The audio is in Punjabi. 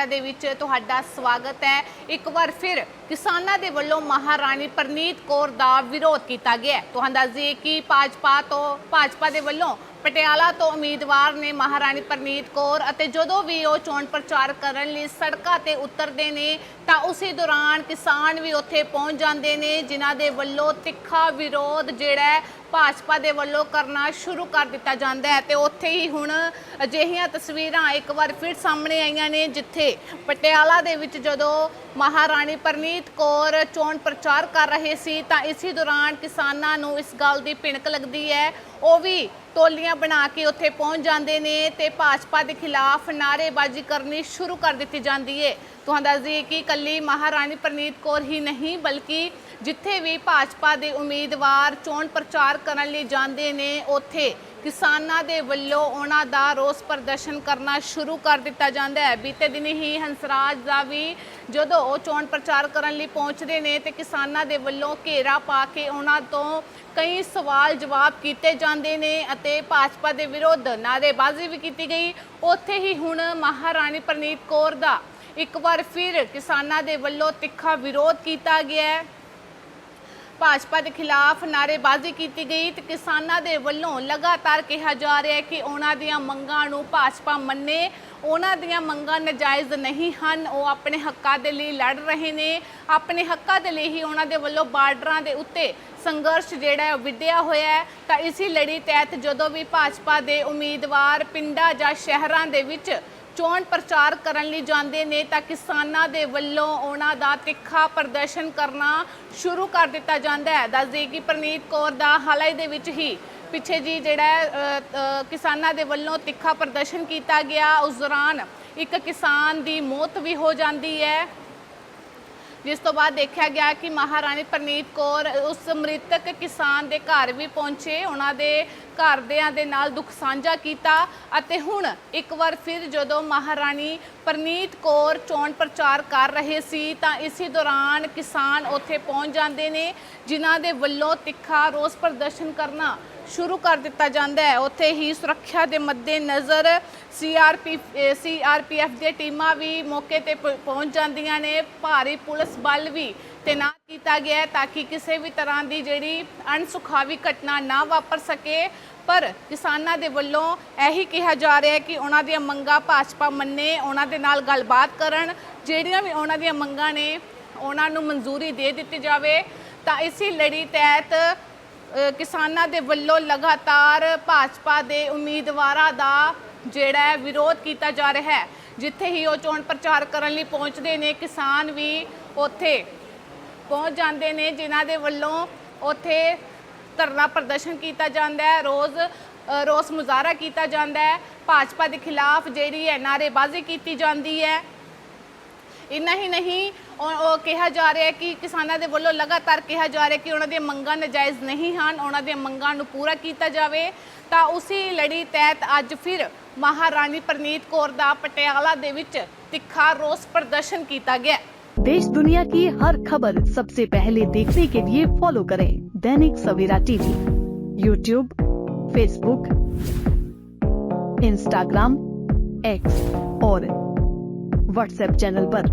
ਸਵੇਰਾ ਦੇ ਵਿੱਚ ਤੁਹਾਡਾ ਸਵਾਗਤ ਹੈ। ਇੱਕ ਵਾਰ ਫਿਰ ਕਿਸਾਨਾਂ ਦੇ ਵੱਲੋਂ ਮਹਾਰਾਣੀ ਪ੍ਰਨੀਤ ਕੌਰ ਦਾ ਵਿਰੋਧ ਕੀਤਾ ਗਿਆ ਤੁਹਾਨੂੰ ਦੱਸ ਦਈਏ ਕਿ ਭਾਜਪਾ ਤੋਂ ਭਾਜਪਾ ਦੇ ਵੱਲੋਂ ਪਟਿਆਲਾ ਤੋਂ ਉਮੀਦਵਾਰ ਨੇ ਮਹਾਰਾਣੀ ਪ੍ਰਨੀਤ ਕੌਰ ਅਤੇ ਜਦੋਂ ਵੀ ਉਹ ਚੋਣ ਪ੍ਰਚਾਰ ਕਰਨ ਲਈ ਸੜਕਾਂ ਤੇ ਉਤਰਦੇ ਨੇ ਤਾਂ ਉਸੇ ਦੌਰਾਨ ਕਿਸਾਨ ਵੀ ਉੱਥੇ ਪਹੁੰਚ ਜਾਂਦੇ ਨੇ, ਜਿਨ੍ਹਾਂ ਦੇ ਵੱਲੋਂ ਤਿੱਖਾ ਵਿਰੋਧ ਜਿਹੜਾ ਭਾਜਪਾ ਦੇ ਵੱਲੋਂ ਕਰਨਾ ਸ਼ੁਰੂ ਕਰ ਦਿੱਤਾ ਜਾਂਦਾ ਹੈ ਤੇ ਉੱਥੇ ਹੀ ਹੁਣ ਅਜਿਹੀਆਂ ਤਸਵੀਰਾਂ ਇੱਕ ਵਾਰ ਫਿਰ ਸਾਹਮਣੇ ਆਈਆਂ ਨੇ, ਜਿੱਥੇ ਪਟਿਆਲਾ ਦੇ ਵਿੱਚ ਜਦੋਂ ਮਹਾਰਾਣੀ ਪ੍ਰਨੀਤ ਕੌਰ ਚੋਣ ਪ੍ਰਚਾਰ ਕਰ ਰਹੇ ਸੀ, ਤਾਂ ਇਸੇ ਦੌਰਾਨ ਕਿਸਾਨਾਂ ਨੂੰ ਇਸ ਗੱਲ ਦੀ ਭਿਣਕ ਲੱਗਦੀ ਹੈ। ਉਹ ਵੀ ਟੋਲੀਆਂ ਬਣਾ ਕੇ ਉੱਥੇ ਪਹੁੰਚ ਜਾਂਦੇ ਨੇ ਤੇ ਭਾਜਪਾ ਦੇ ਖਿਲਾਫ ਨਾਅਰੇਬਾਜ਼ੀ ਕਰਨੀ ਸ਼ੁਰੂ ਕਰ ਦਿੱਤੀ ਜਾਂਦੀ ਹੈ ਤੁਹਾਨੂੰ ਦੱਸ ਦਈਏ ਕਿ ਕੱਲੀ ਮਹਾਰਾਣੀ ਪ੍ਰਨੀਤ ਕੌਰ ਹੀ ਨਹੀਂ, ਬਲਕਿ ਜਿੱਥੇ ਵੀ ਭਾਜਪਾ ਦੇ ਉਮੀਦਵਾਰ ਚੋਣ ਪ੍ਰਚਾਰ ਕਰਨ ਲਈ ਜਾਂਦੇ ਨੇ, ਉੱਥੇ ਕਿਸਾਨਾਂ ਦੇ ਵੱਲੋਂ ਉਹਨਾਂ ਦਾ ਰੋਸ ਪ੍ਰਦਰਸ਼ਨ ਕਰਨਾ ਸ਼ੁਰੂ ਕਰ ਦਿੱਤਾ ਜਾਂਦਾ ਹੈ। ਬੀਤੇ ਦਿਨ ਹੀ ਹੰਸਰਾਜ ਦਾ ਵੀ ਜਦੋਂ ਉਹ ਚੋਣ ਪ੍ਰਚਾਰ ਕਰਨ ਲਈ ਪਹੁੰਚਦੇ ਨੇ ਤੇ ਕਿਸਾਨਾਂ ਦੇ ਵੱਲੋਂ ਘੇਰਾ ਪਾ ਕੇ ਉਹਨਾਂ ਤੋਂ ਕਈ ਸਵਾਲ ਜਵਾਬ ਕੀਤੇ ਜਾਂਦੇ ਨੇ ਅਤੇ ਭਾਜਪਾ ਦੇ ਵਿਰੁੱਧ ਨਾਅਰੇਬਾਜ਼ੀ ਵੀ ਕੀਤੀ ਗਈ। ਉੱਥੇ ਹੀ ਹੁਣ ਮਹਾਰਾਣੀ ਪ੍ਰਨੀਤ ਕੌਰ ਦਾ ਇੱਕ ਵਾਰ ਫਿਰ ਕਿਸਾਨਾਂ ਦੇ ਵੱਲੋਂ ਤਿੱਖਾ ਵਿਰੋਧ ਕੀਤਾ ਗਿਆ ਹੈ। ਭਾਜਪਾ ਦੇ ਖਿਲਾਫ ਨਾਅਰੇਬਾਜ਼ੀ ਕੀਤੀ ਗਈ ਤੇ ਕਿਸਾਨਾਂ ਦੇ ਵੱਲੋਂ ਲਗਾਤਾਰ ਕਿਹਾ ਜਾ ਰਿਹਾ ਹੈ ਕਿ ਉਹਨਾਂ ਦੀਆਂ ਮੰਗਾਂ ਨੂੰ ਭਾਜਪਾ ਮੰਨੇ। ਉਹਨਾਂ ਦੀਆਂ ਮੰਗਾਂ ਨਜਾਇਜ਼ ਨਹੀਂ ਹਨ। ਉਹ ਆਪਣੇ ਹੱਕਾਂ ਦੇ ਲਈ ਲੜ ਰਹੇ ਨੇ। ਆਪਣੇ ਹੱਕਾਂ ਦੇ ਲਈ ਹੀ ਉਹਨਾਂ ਦੇ ਵੱਲੋਂ ਬਾਰਡਰਾਂ ਦੇ ਉੱਤੇ ਸੰਘਰਸ਼ ਜਿਹੜਾ ਹੈ ਉਹ ਵਿੱਢਿਆ ਹੋਇਆ ਹੈ। ਤਾਂ ਇਸੇ ਲੜੀ ਤਹਿਤ ਜਦੋਂ ਵੀ ਭਾਜਪਾ ਦੇ ਉਮੀਦਵਾਰ ਪਿੰਡਾਂ ਜਾਂ ਸ਼ਹਿਰਾਂ ਦੇ ਵਿੱਚ ਚੋਣ ਪ੍ਰਚਾਰ ਕਰਨ ਲਈ ਜਾਂਦੇ ਨੇ ਤਾਂ ਕਿਸਾਨਾਂ ਦੇ ਵੱਲੋਂ ਉਹਨਾਂ ਦਾ ਤਿੱਖਾ ਪ੍ਰਦਰਸ਼ਨ ਕਰਨਾ ਸ਼ੁਰੂ ਕਰ ਦਿੱਤਾ ਜਾਂਦਾ ਹੈ। ਦੱਸਦੇ ਕਿ ਪ੍ਰਨੀਤ ਕੌਰ ਦਾ ਹਾਲ ਹੀ ਦੇ ਵਿੱਚ ਹੀ ਪਿੱਛੇ ਜੀ ਜਿਹੜਾ ਕਿਸਾਨਾਂ ਦੇ ਵੱਲੋਂ ਤਿੱਖਾ ਪ੍ਰਦਰਸ਼ਨ ਕੀਤਾ ਗਿਆ। ਉਸ ਦੌਰਾਨ ਇੱਕ ਕਿਸਾਨ ਦੀ ਮੌਤ ਵੀ ਹੋ ਜਾਂਦੀ ਹੈ। ਜਿਸ ਤੋਂ ਬਾਅਦ ਦੇਖਿਆ ਗਿਆ ਕਿ ਮਹਾਰਾਣੀ ਪ੍ਰਨੀਤ ਕੌਰ ਉਸ ਮ੍ਰਿਤਕ ਕਿਸਾਨ ਦੇ ਘਰ ਵੀ ਪਹੁੰਚੇ, ਉਹਨਾਂ ਦੇ ਘਰਦਿਆਂ ਦੇ ਨਾਲ ਦੁੱਖ ਸਾਂਝਾ ਕੀਤਾ ਅਤੇ ਹੁਣ ਇੱਕ ਵਾਰ ਫਿਰ ਜਦੋਂ ਮਹਾਰਾਣੀ ਪ੍ਰਨੀਤ ਕੌਰ ਚੋਣ ਪ੍ਰਚਾਰ ਕਰ ਰਹੇ ਸੀ, ਤਾਂ ਇਸੇ ਦੌਰਾਨ ਕਿਸਾਨ ਉੱਥੇ ਪਹੁੰਚ ਜਾਂਦੇ ਨੇ, ਜਿਨ੍ਹਾਂ ਦੇ ਵੱਲੋਂ ਤਿੱਖਾ ਰੋਸ ਪ੍ਰਦਰਸ਼ਨ ਕਰਨਾ ਸ਼ੁਰੂ ਕਰ ਦਿੱਤਾ ਜਾਂਦਾ ਹੈ। ਉੱਥੇ ਹੀ ਸੁਰੱਖਿਆ ਦੇ ਮੱਦੇ ਨਜ਼ਰ ਸੀਆਰਪੀ ਸੀਆਰਪੀਐਫ ਦੀਆਂ ਟੀਮਾਂ ਵੀ ਮੌਕੇ ਤੇ ਪਹੁੰਚ ਜਾਂਦੀਆਂ ਨੇ। ਭਾਰੀ ਪੁਲਿਸ ਬਲ ਵੀ ਤੈਨਾਤ ਕੀਤਾ ਗਿਆ ਹੈ ਤਾਂ ਕਿ ਕਿਸੇ ਵੀ ਤਰ੍ਹਾਂ ਦੀ ਜਿਹੜੀ ਅਣਸੁਖਾਵੀ ਘਟਨਾ ਨਾ ਵਾਪਰ ਸਕੇ। ਪਰ ਕਿਸਾਨਾਂ ਦੇ ਵੱਲੋਂ ਇਹੀ ਕਿਹਾ ਜਾ ਰਿਹਾ ਹੈ ਕਿ ਉਹਨਾਂ ਦੀਆਂ ਮੰਗਾਂ ਭਾਜਪਾ ਮੰਨੇ, ਉਹਨਾਂ ਦੇ ਨਾਲ ਗੱਲਬਾਤ ਕਰਨ। ਜਿਹੜੀਆਂ ਵੀ ਉਹਨਾਂ ਦੀਆਂ ਮੰਗਾਂ ਨੇ, ਉਹਨਾਂ ਨੂੰ ਮਨਜ਼ੂਰੀ ਦੇ ਦਿੱਤੀ ਜਾਵੇ। ਤਾਂ ਇਸੇ ਲੜੀ ਤਹਿਤ ਕਿਸਾਨਾਂ ਦੇ ਵੱਲੋਂ ਲਗਾਤਾਰ ਭਾਜਪਾ ਦੇ ਉਮੀਦਵਾਰਾਂ ਦਾ ਜਿਹੜਾ ਹੈ ਵਿਰੋਧ ਕੀਤਾ ਜਾ ਰਿਹਾ ਹੈ। ਜਿੱਥੇ ਹੀ ਉਹ ਚੋਣ ਪ੍ਰਚਾਰ ਕਰਨ ਲਈ ਪਹੁੰਚਦੇ ਨੇ, ਕਿਸਾਨ ਵੀ ਉੱਥੇ ਪਹੁੰਚ ਜਾਂਦੇ ਨੇ, ਜਿਨ੍ਹਾਂ ਦੇ ਵੱਲੋਂ ਉੱਥੇ ਧਰਨਾ ਪ੍ਰਦਰਸ਼ਨ ਕੀਤਾ ਜਾਂਦਾ ਹੈ, ਰੋਜ਼ ਰੋਸ ਮੁਜ਼ਾਹਰਾ ਕੀਤਾ ਜਾਂਦਾ ਹੈ। ਭਾਜਪਾ ਦੇ ਖਿਲਾਫ ਜਿਹੜੀ ਹੈ ਨਾਅਰੇਬਾਜ਼ੀ ਕੀਤੀ ਜਾਂਦੀ ਹੈ। ਇੰਨਾ ਹੀ ਨਹੀਂ ਉਹ ਉਹ ਕਿਹਾ ਜਾ ਰਿਹਾ ਹੈ ਕਿ ਕਿਸਾਨਾਂ ਦੇ ਵੱਲੋਂ ਲਗਾਤਾਰ ਕਿਹਾ ਜਾ ਰਿਹਾ ਕਿ ਉਹਨਾਂ ਦੀਆਂ ਮੰਗਾਂ ਨਜਾਇਜ਼ ਨਹੀਂ ਹਨ ਉਹਨਾਂ ਦੀਆਂ ਮੰਗਾਂ ਨੂੰ ਪੂਰਾ ਕੀਤਾ ਜਾਵੇ ਤਾਂ ਉਸੇ ਲੜੀ ਤਹਿਤ ਅੱਜ ਫਿਰ ਮਹਾਰਾਣੀ ਪ੍ਰਨੀਤ ਕੌਰ ਦਾ ਪਟਿਆਲਾ ਦੇ ਵਿੱਚ ਤਿੱਖਾ ਰੋਸ ਪ੍ਰਦਰਸ਼ਨ ਕੀਤਾ ਗਿਆ देश दुनिया की हर खबर सबसे पहले देखने के लिए फॉलो करें Dainik Savera TV YouTube Facebook Instagram X और व्हाट्सएप चैनल पर।